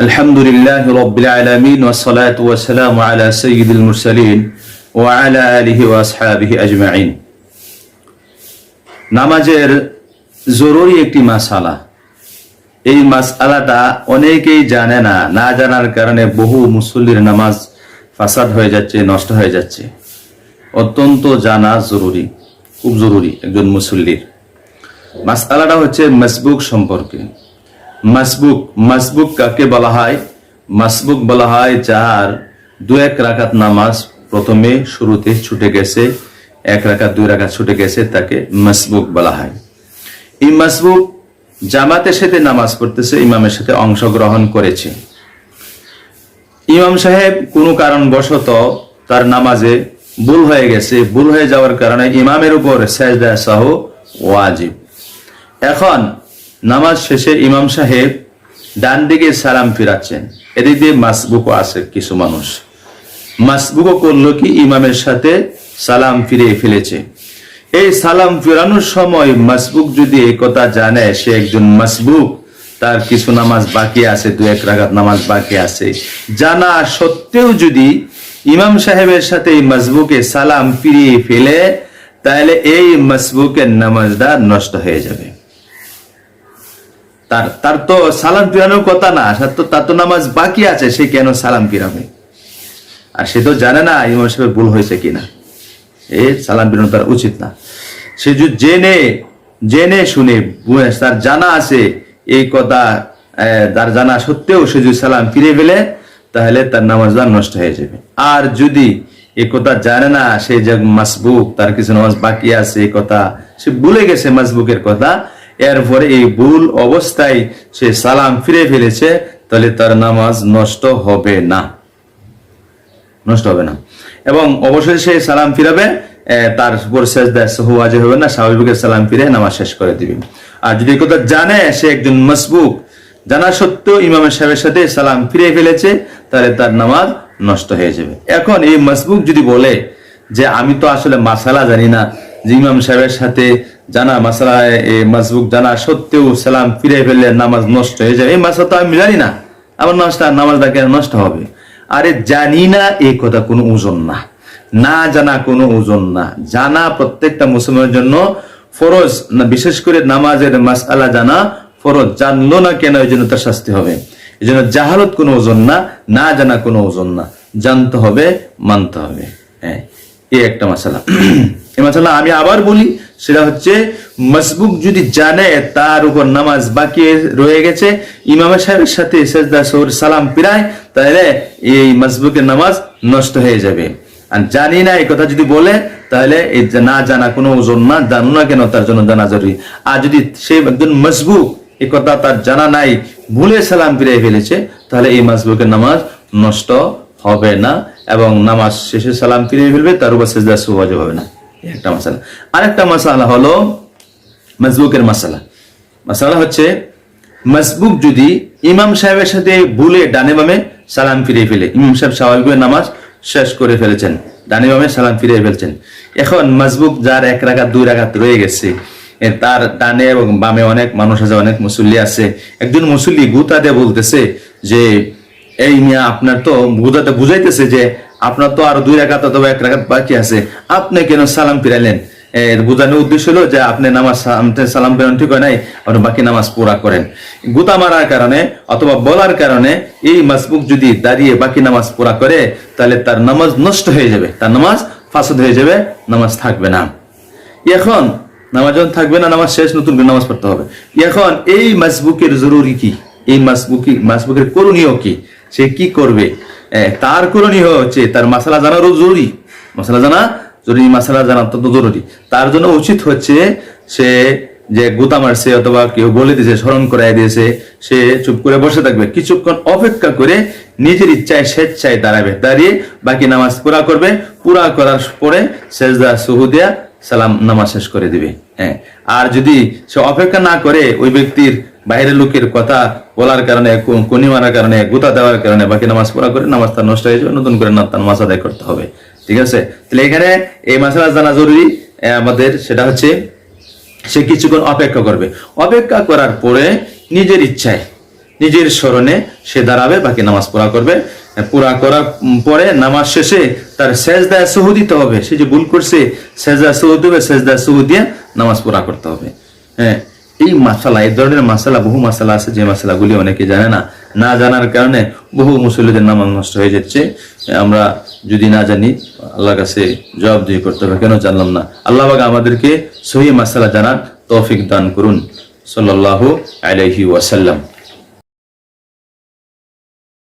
الحمد لله رب العالمين والصلاة والسلام على سيد المرسلين وعلى آله وأصحابه أجمعين নামাজের জরুরি একটি মাসালা এই মাসালাটা অনেকেই জানে না না জানার কারণে বহু মুসল্লির নামাজ ফাসাদ হয়ে যাচ্ছে নষ্ট হয়ে যাচ্ছে অত্যন্ত জানা জরুরি খুব জরুরি একজন মুসল্লির মাসালাটা হচ্ছে মাসবুক সম্পর্কে মাসবুক মাসবুক কাকে বলা হয়? মাসবুক বলা হয় যার দু এক রাকাত নামাজ প্রথমে শুরুতে ছুটে গেছে, এক রাকাত, দুই রাকাত ছুটে গেছে, তাকে মাসবুক বলা হয়। এই মাসবুক জামাতের সাথে নামাজ পড়তেছে, ইমামের সাথে অংশগ্রহণ করেছে। ইমাম সাহেব কোনো কারণবশত তার নামাজে ভুল হয়ে গেছে। ভুল হয়ে যাওয়ার কারণে ইমামের উপর সেজদা সহ ওয়াজিব। এখন নামাজ শেষে ইমাম সাহেব ডান দিকে সালাম ফিরাচ্ছেন। এদিক দিয়ে মাসবুকও আছে কিছু মানুষ। মাসবুকও করল কি ইমামের সাথে সালাম ফিরিয়ে ফেলেছে। এই সালাম ফিরানোর সময় মাসবুক যদি এই কথা জানে, সে একজন মাসবুক, তার কিছু নামাজ বাকি আছে, দু এক রাগাত নামাজ বাকি আছে। জানা সত্ত্বেও যদি ইমাম সাহেবের সাথে এই মাসবুকে সালাম ফিরিয়ে ফেলে, তাহলে এই মাসবুকের নামাজটা নষ্ট হয়ে যাবে। তার তার তো সালাম ফিরানোর কথা না তো, তার তো নামাজ বাকি আছে, সে কেন সালাম ফিরাবে? আর সে তো জানে না ইমাম সাহেবের ভুল হয়েছে কিনা। এ সালাম ফিরানো তার উচিত না। সে যদি জেনে জেনে শুনে তার জানা আছে এই কথা তার জানা সত্ত্বেও সে যদি সালাম ফিরে ফেলে, তাহলে তার নামাজটা নষ্ট হয়ে যাবে। আর যদি এই কথা জানে না, সে যে মাসবুক, তার কিছু নামাজ বাকি আছে এই কথা সে ভুলে গেছে মাসবুকের কথা এরপরে এই ভুল অবস্থায় সে সালাম ফিরে ফেলেছে, তাহলে তার নামাজ নষ্ট হবে না। নষ্ট হবে না। এবং অবশ্যই সে সালাম ফিরাবে তার উপর সেজদায় সহু ওয়াজিব হবে না স্বাভাবিক সালাম ফিরে নামাজ শেষ করে দিবে। আর যদি এই কথা জানে, সে একজন মসবুক, জানা সত্ত্বেও ইমামের সাহেবের সাথে সালাম ফিরে ফেলেছে, তাহলে তার নামাজ নষ্ট হয়ে যাবে। এখন এই মসবুক যদি বলে যে, আমি তো আসলে মাসালা জানি না যে ইমাম সাহেবের সাথে জানা, মাসালা এই মসবুক জানা সত্ত্বেও সালাম ফিরে ফেললে নামাজ নষ্ট হয়ে যাবে এই মাসালা তো আমি জানি না, আমার নামাজটা নামাজটা কেন নষ্ট হবে? আরে জানি না এই কথা কোনো ওজন না। না জানা কোনো ওজন না। জানা প্রত্যেকটা মুসলমানের জন্য ফরজ, না, বিশেষ করে নামাজের মাসআলা জানা ফরজ। জানলো না কেন, এই জন্য তার শাস্তি হবে। এই জন্য জাহালত কোনো ওজন না না জানা কোনো ওজন না। জানতে হবে, মানতে হবে। হ্যাঁ এই একটা মশালা মশালা আমি আবার বলি, সেটা হচ্ছে মসবুক যদি জানে, তার উপর নামাজ বাকি রয়ে গেছে। ইমামের সাহেবের সাথে সেজদা সৌর সালাম পিরায়, তাহলে এই মসবুকের নামাজ নষ্ট হয়ে যাবে। আর জানি না, এই কথা যদি বলে, তাহলে এই না জানা কোনো ওজন না, জানো না কেন তার জন্য জানা জরুরি। আর যদি সে একজন মজবুক এই কথা তার জানা নাই, ভুলে সালাম ফিরিয়ে ফেলেছে, তাহলে এই মজবুকের নামাজ নষ্ট হবে না, এবং নামাজ শেষে সালাম ফিরিয়ে ফেলবে, তার উপর সেজদা সুবাজব হবে না। একটা মশালা আরেকটা মশালা হলো মজবুকের মশালা মশালা হচ্ছে মসবুক যদি ইমাম সাহেবের সাথে ভুলে ডানে বামে সালাম ফিরিয়ে ফেলে, ইমাম সাহেব স্বাভাবিক নামাজ শেষ করে ফেলেছেন, ডানে বামে সালাম ফিরিয়ে ফেলছেন। এখন মসবুক যার এক রাগাত দুই রাগাত রয়ে গেছে তার ডানে এবং বামে অনেক মানুষ আছে, অনেক মুসল্লি আছে। একজন মুসল্লি গুতাতে বলতেছে যে, এই মিয়া, আপনার তো গুতাতে বুঝাইতেছে যে আপনার তো আরও দুই রাগাত অথবা এক রাগাত বাকি আছে। আপনি কেন সালাম ফিরাইলেন? এর উদ্দেশ্য হলো যে আপনি নামাজ সালাম ফেরান ঠিক হয় নাই, আপনি বাকি নামাজ পুরা করেন। গুতা মারার কারণে অথবা বলার কারণে এই মাসবুক যদি দাঁড়িয়ে বাকি নামাজ পুরা করে, তাহলে তার নামাজ নষ্ট হয়ে যাবে। তার নামাজ ফাসদ হয়ে যাবে, নামাজ থাকবে না। এখন নামাজ থাকবে না, নামাজ শেষ, নতুন করে নামাজ পড়তে হবে। এখন এই মাসবুকের জরুরি কি? এই মাসবুকি মাসবুকের করণীয় কি? সে কি করবে? তার করণীয় হচ্ছে তার মাসালা জানারও জরুরি। মশলা জানা জরুরি, মাসালা জানা অত্যন্ত জরুরি। তার জন্য উচিত হচ্ছে সে যে গুতা মারছে অথবা কেউ বলে দিয়েছে, স্মরণ করাই দিয়েছে, সে চুপ করে বসে থাকবে। কিছুক্ষণ অপেক্ষা করে নিজের ইচ্ছায় স্বেচ্ছায় দাঁড়াবে। দাঁড়িয়ে বাকি নামাজ পুরা করবে। পুরা করার পরে সেজদা সুহুদিয়া সালাম, নামাজ শেষ করে দিবে। হ্যাঁ। আর যদি সে অপেক্ষা না করে, ওই ব্যক্তির বাইরের লোকের কথা বলার কারণে কুনি মারার কারণে, গুতা দেওয়ার কারণে, বাকি নামাজ পড়া করে নামাজ তার নষ্ট হয়ে যাবে, নতুন করে নামাজ আদায় করতে হবে। ঠিক আছে? তাহলে এখানে এই মাসালা জানা জরুরি। আমাদের সেটা হচ্ছে, সে কিছুক্ষণ অপেক্ষা করবে। অপেক্ষা করার পরে নিজের ইচ্ছায়, নিজের স্মরণে সে দাঁড়াবে, বাকি নামাজ পড়া করবে। পুরা করার পরে নামাজ শেষে তার সেজদায় সহু দিতে হবে। সে যে ভুল করছে সেজদা সহু দেবে, সেজদায় সহু দিয়ে নামাজ পুরা করতে হবে। হ্যাঁ? এই মাসালা, এই ধরনের মাসালা, বহু মাসালা আছে, যে মাসালাগুলি অনেকে জানে না। না জানার কারণে বহু মুসল্লিদের নামাজ নষ্ট হয়ে যাচ্ছে। আমরা যদি না জানি, আল্লাহর কাছে জবাবদিহি করতে হবে। কেন জানলাম না? আল্লাহ আমাদেরকে সহি মাসালা জানার তৌফিক দান করুন। সাল্লাহ আলহি ওয়াসাল্লাম।